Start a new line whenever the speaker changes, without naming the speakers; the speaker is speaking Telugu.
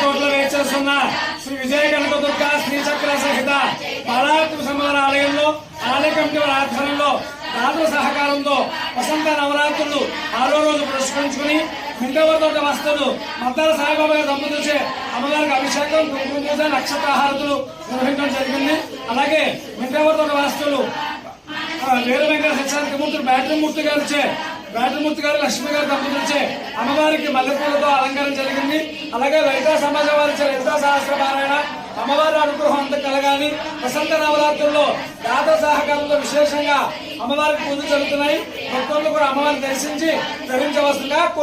కోట్ల వేచేస్తున్న శ్రీ విజయ కనకదుర్గ శ్రీచక్ర సహిత బాలాత్మ సమాన ఆలయంలో ఆలయ కమిటీ వారి ఆధ్వర్యంలో దాతల సహకారంతో వసంత నవరాత్రులు ఆరో రోజు పురస్కరించుకుని మింటవర్ తోట వస్తువులు మద్దాల సాయిబాబా గారి దంపతులచే అమ్మగారికి అభిషేకం కుంకుమ పూజ నిర్వహించడం జరిగింది. అలాగే మింటవర్ తోట వస్తువులు వీర వెంకట సత్యనారాయణ మూర్తులు బ్యాటరీ మూర్తి గారిచే బ్యాటరీ గారు లక్ష్మి గారు దంపతులచే అమ్మవారికి మల్లెపూలతో అలంకారం జరిగింది. అలాగే లలితా సమాజం వారిచే లలితా సహస్ర పారాయణ అమ్మవారి అనుగ్రహం అంత కలగాలి. వసంత నవరాత్రుల్లో దాత సహకారంతో విశేషంగా అమ్మవారికి పూజలు జరుగుతున్నాయి. భక్తులు కూడా అమ్మవారిని దర్శించి ధరించవలసిందిగా